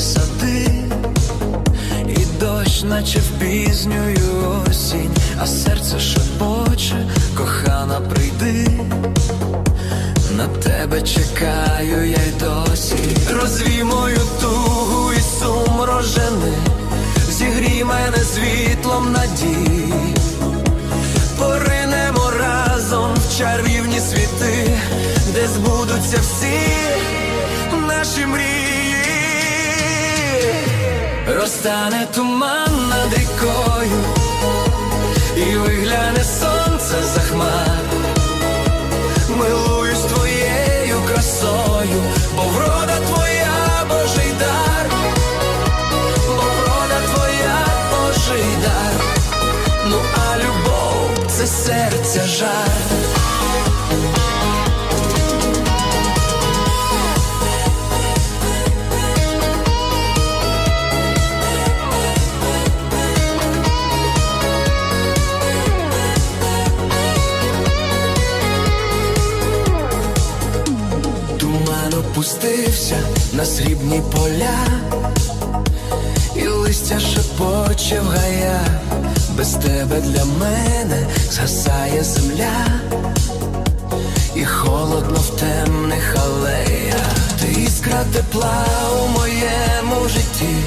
сади, і дощ, наче в пізнюю осінь, а серце шепоче, кохана, прийди. На тебе чекаю я й досі. Розвій мою тугу і сум рожени, зігрій мене світлом надій. Поринемо разом в чарівні світи, де збудуться всі Розтане туман над рікою, і вигляне сонце за хмар. Милуюсь твоєю красою, бо врода твоя Божий дар, бо врода твоя Божий дар, ну а любов це серця жар. опустився на срібні поля, і листя шепоче в гаях без тебе для мене згасає земля, і холодно в темних алеях, ти іскра тепла у моєму житті.